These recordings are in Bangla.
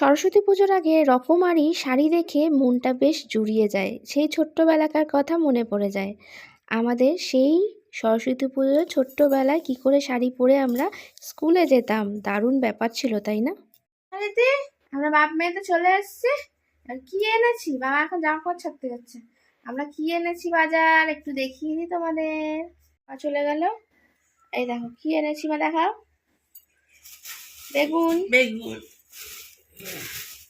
সরস্বতী পুজোর আগে রকমারি শাড়ি দেখে মনটা বেশ জুড়িয়ে যায়। সেই ছোট্টবেলাকার কথা মনে পড়ে যায়। আমাদের সেই সরস্বতী পুজোর ছোট্টবেলায় কি করে শাড়ি পরে আমরা স্কুলে যেতাম দারুণ ব্যাপার ছিল তাই না? বাড়িতে আমরা বাপ মেয়েতে চলে এসেছি। কি এনেছি? বাবা এখন জামা কাপড় ছাড়তে যাচ্ছে। আমরা কি এনেছি বাজার? একটু দেখিয়ে দিই তোমাদের। চলে গেল। এই দেখো কি এনেছি মা দেখাও? বেগুন। বেগুন।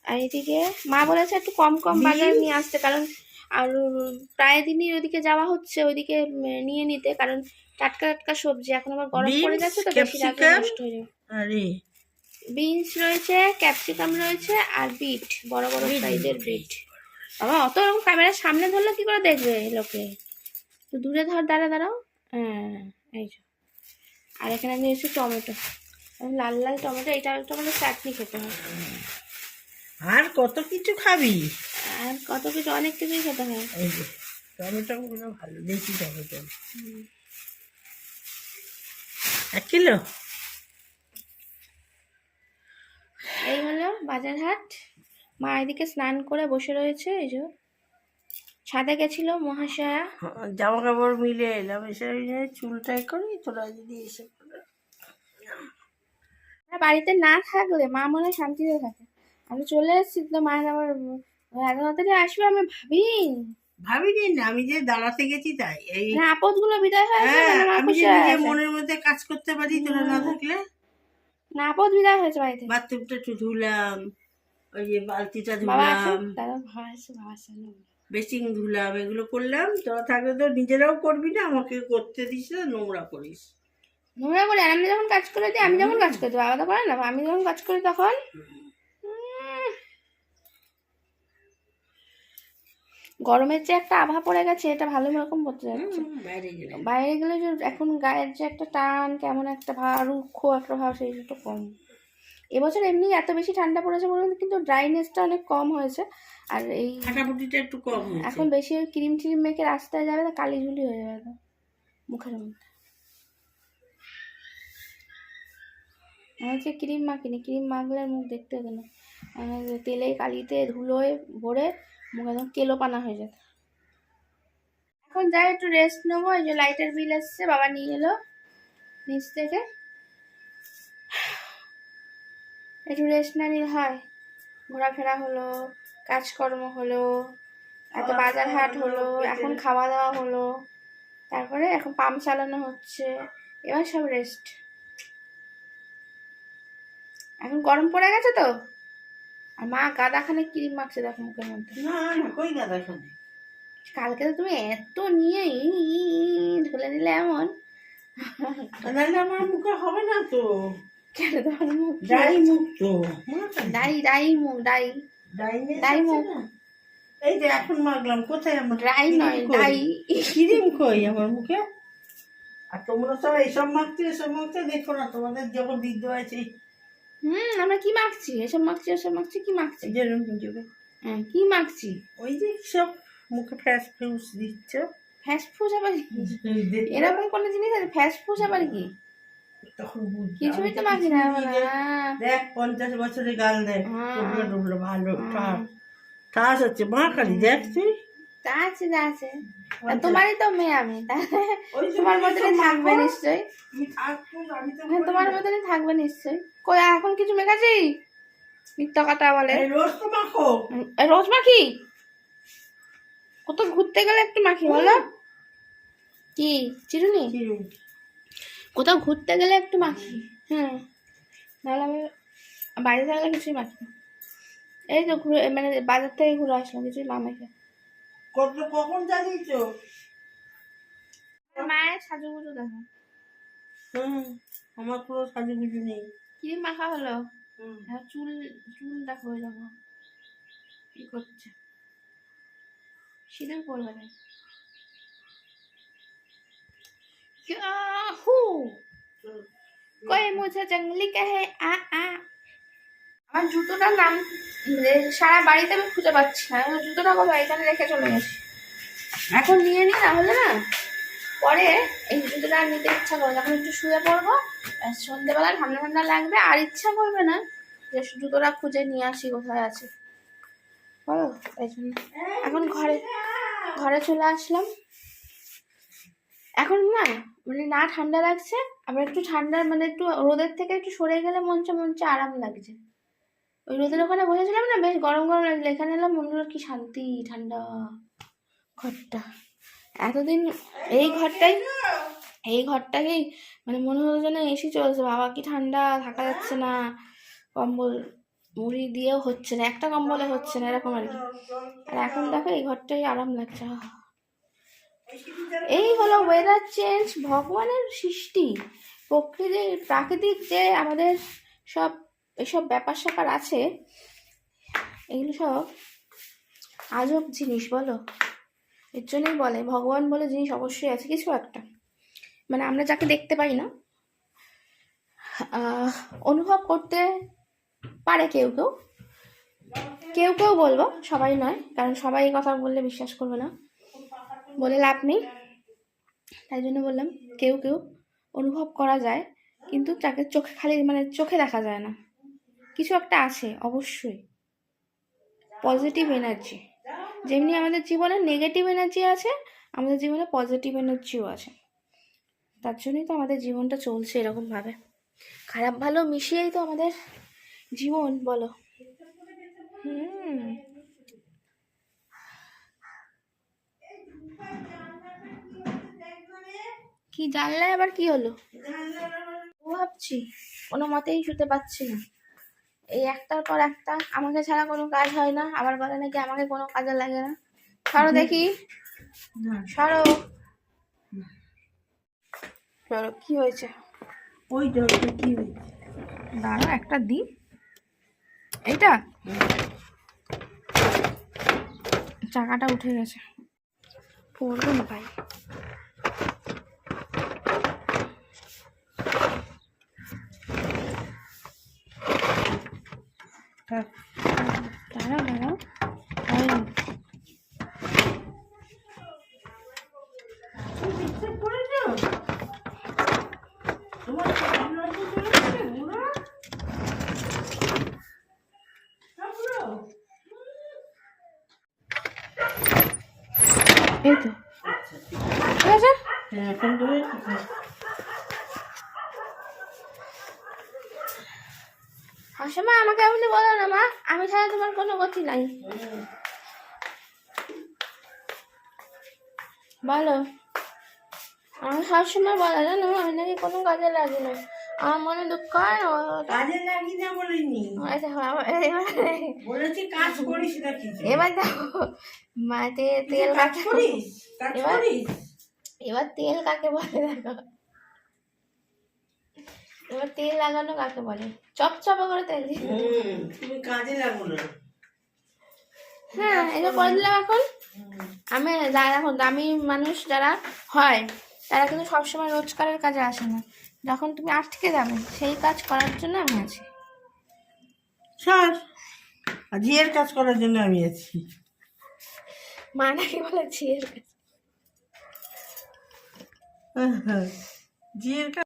আর এদিকে মা বলেছে একটু কম কম বাজার নিয়ে আসতে কারণ আর প্রায় দিনই ওইদিকে যাওয়া হচ্ছে ওইদিকে নিয়ে নিতে কারণ টাটকা টাটকা সবজি এখন আবার গরম পড়ে যাচ্ছে তো বেশি রাতে নষ্ট হয়ে যাবে। বিনস রয়েছে ক্যাপসিকাম রয়েছে আর বিট বড় বড় সাইজের বিট বাবা অত রকম ক্যামেরার সামনে ধরলে কি করে দেখবে লোকে? তো দূরে ধর দাঁড়া দাঁড়াও। হ্যাঁ এই যে। আর এখানে নিয়েছি টমেটো। লাল লাল টমেটো এটা টমেটো চাটনি খেতে হয়। আর কত কিছু খাবি? আর কত কিছু অনেক কিছুই খেতে হয়। এই যে টমেটো গুলো ভালো দেশি টমেটো। এক কিলো? এই হলো বাজার হাট। মা এদিকে স্নান করে বসে রয়েছে এই যে। ছাদে গেছিল মহাশয়া। জামা কাপড় মিলে এলাম এসে ওই যে চুলটাই করি তোরা যদি এসে বাড়িতে না থাকলে মা মনে হয় শান্তিতে থাকে। আমি চলে এসেছি তো মায়ের আবার এত তাড়াতাড়ি আসবে আমি ভাবি ভাবিনি না আমি যে দাঁড়াতে গেছি তাই এই না আপদগুলো বিদায় হয়েছে হ্যাঁ আমি যে নিজের মনের মধ্যে কাজ করতে পারি তোরা না থাকলে? না আপদ বিদায় হয়েছে বাড়িতে। বাথরুমটা একটু ধুলাম ওই যে বালতিটা ধুলাম। বেসিং ধুলাম এগুলো করলাম তোরা থাকলে তো নিজেরাও করবি না আমাকে করতে দিস না নোংরা করিস। নোংরা করে আমি যখন কাজ করে দিই আমি যখন কাজ করি বাবা তো করে না আমি যখন কাজ করি তখন? গরমের যে একটা আভা পড়ে গেছে এটা ভালো রকম করতে যাচ্ছে। বাইরে গেলে। এখন গায়ের যে একটা টান কেমন একটা ভাব রুক্ষ একটা ভাব সেই একটু কম। এবছর এমনি এত বেশি ঠান্ডা পড়েছে বলুন কিন্তু ড্রাইনেসটা অনেক কম হয়েছে। আর এই ফাটাফুটিটা একটু কম এখন বেশি ওই ক্রিম ট্রিম মেখে রাস্তায় যাবে তো কালি ঝুলি হয়ে যাবে তো মুখের মধ্যে। আমি হচ্ছে ক্রিম মাখিনি ক্রিম মাখলে মুখ দেখতে হতো না। তেলে কালিতে ধুলোয় ভরে মুখ একদম কেলো পানা হয়ে যেত এখন যাই একটু রেস্ট নেব। এই যে লাইটের বিল এসছে বাবা নিয়ে এলো নিচ থেকে। একটু রেস্ট না নিলে হয়। ঘোরাফেরা হলো কাজকর্ম হলো এত বাজার হাট হলো এখন খাওয়া দাওয়া হলো। তারপরে এখন পাম্প চালানো হচ্ছে। এবার সব রেস্ট এখন গরম পড়ে গেছে তো? আর মা গাদাখানে ক্রিম মাখছে দেখো মুখের মধ্যে। না না কই দাদা এখানে কালকে তো তুমি এত নিয়ে ঢুলে নিলে এমন। নাহলে আমার মুখে হবে না তো। কেন তোমার মুখ? ডাই মুখ তো। ডাই ডাই মুখ ডাই। ডাই ডাই মুখ। এই যে এখন মাগলাম কোথায় আমার ড্রাই ক্রিম নয় কই? ডাই। ক্রিম কই আমার মুখে? আর তোমরা সব এইসব মাখতে এসব মাখতে দেখো না তোমাদের যখন দিতে হয়েছে হুম আমরা কি মাখছি? এসব মাখছি এসব মাখছি কি মাখছি? হ্যাঁ কি মাখছি? ওই যে সব মুখে ফ্যাস ফিউস দিচ্ছ। ফ্যাস্ট ফুড আবার কি? এরকম কোনো জিনিস আছে? ফ্যাস্ট ফুড আবার কি? তখন কিছুই তো মাখি না দেখ পঞ্চাশ বছরের গাল দেখ। হ্যাঁ। টুকরো টুকরো ভালো হ্যাঁ। ঠাস। ঠাস হচ্ছে। মা খালি দেখ তুই। তা আছে তা আছে। তোমারই তো মেয়ে আমি তোমার মতনই থাকবে। নিশ্চয়ই। হ্যাঁ তোমার মতনই থাকবে নিশ্চয়ই। কই এখন কিছু মেখাছি মিথ্যা কথা বলে। রোজ তো মাখো। রোজ মাখি? কত ঘুরতে গেলে একটু মাখি বলো। কি চিরুনি? কোথাও ঘুরতে গেলে একটু মাখি। হ্যাঁ নাহলে আমি বাড়ি থাকলে কিছুই মাখি। এই তো ঘুরে মানে বাজার থেকে ঘুরে আসলাম কিছুই না মেখে। কত কখন জ্বালিয়েছো মায়ের সাজুগুজু দেখো। হুম আমার সাজুগুজু নেই। কি মাখা হলো? চুল চুল দেখো ওই দেখো। কি করছে? সিঁদুর পড়বে না আমার জুতোটার নাম সারা বাড়িতে আমি খুঁজে পাচ্ছি না। জুতোটা কোথায় এখানে রেখে চলে গেছি। এখন নিয়ে নি না হলে না পরে এই জুতোটা আর নিতে ইচ্ছা করে যখন একটু শুয়ে পড়ব সন্ধ্যেবেলা ঠান্ডা ঠান্ডা লাগবে। আর ইচ্ছা করবে না যে জুতোটা খুঁজে নিয়ে আসি, কোথায় আছে। বলো তাই জন্য। এখন ঘরে ঘরে চলে আসলাম। এখন না মানে না ঠান্ডা লাগছে, আবার একটু ঠান্ডার মানে একটু রোদের থেকে একটু সরে গেলে মঞ্চে মঞ্চে আরাম লাগছে। ওই রোদের ওখানে বসেছিলাম না, বেশ গরম গরম লাগল এখানে এলাম, মনে হলো কি শান্তি, ঠান্ডা ঘরটা। এতদিন এই ঘরটাই, এই ঘরটাকেই মানে মনে হলো যেন এসি চলছে। বাবা কি ঠান্ডা, থাকা যাচ্ছে না, কম্বল মুড়ি দিয়েও হচ্ছে না, একটা কম্বলে হচ্ছে না, এরকম আর কি। আর এখন দেখো এই ঘরটাই আরাম লাগছে। এই হলো ওয়েদার চেঞ্জ ভগবানের সৃষ্টি। প্রকৃতির, প্রাকৃতিক যে আমাদের সব এসব ব্যাপার স্যাপার আছে? এগুলো সব আজব জিনিস, বলো। এর জন্যই বলে, ভগবান বলে জিনিস অবশ্যই আছে, কিছু একটা। মানে আমরা যাকে দেখতে পাই না অনুভব করতে পারে কেউ কেউ। কেউ কেউ বলব, সবাই নয়, কারণ সবাই এই কথা বললে বিশ্বাস করবে না। বলে লাভ নেই। তাই জন্য বললাম, কেউ কেউ অনুভব করা যায়, কিন্তু তাকে চোখে খালি মানে চোখে দেখা যায় না। কিছু একটা আছে অবশ্যই। পজিটিভ এনার্জি যেমনি আমাদের জীবনে নেগেটিভ এনার্জি আছে আমাদের জীবনে পজিটিভ এনার্জিও আছে। তার জন্যই তো আমাদের জীবনটা চলছে এরকমভাবে। খারাপ ভালো মিশিয়েই তো আমাদের জীবন বলো। হুম। কি জানলায় আবার কি হলো? ও ভাবছি কোনো মতেই শুতে পাচ্ছি না। এই একটার পর একটা আমাকে ছাড়া কোনো কাজ হয় না। আবার বলে নাকি আমাকে কোনো কাজে লাগে না। সরো দেখি। সরো। সরো কি হয়েছে? ওই জলটা কি হয়েছে? দাঁড়া একটা দি এইটা? চাকাটা উঠে গেছে। পড়ব না ভাই থাক। দাঁড়া দাঁড়া হয়নি। তুমি disturb করেছ? তোমার সামনে তো চলেছে, বুড়ো? হ্যাঁ, বুড়ো? এই তো। আচ্ছা, আছে। হ্যাঁ, এখন হাসে আমাকে এমনি বলো না মা। আমি ছাড়া তোমার কোনো গতি নাই। বলো। আমার সবসময় বলা জানো আমি নাকি কোনো কাজে লাগে না। আমার মনে দুঃখ হয় কাজে লাগি না বলিনি। বলেছি কাজ করিস না কিছু এবার দেখো মাতে তেল কাজ করিস? এবার তেল কাকে বলে দেখো? এবার তেল লাগানো কাকে বলে? চপচপা করে তেল দিয়ে তুমি কাজে লাগো না। হ্যাঁ এটা করে দিলাম এখন। আমি যারা এখন দামি মানুষ যারা হয় তারা কিন্তু সবসময় রোজগারের কাজে আসে না। যখন তুমি আটকে যাবে সেই কাজ করার জন্য আমি আছি। আর জিয়ের কাজ করার জন্য আমি আছি। মা নাকি বলে ঝিয়ের কাজ। জিয়ের কাজ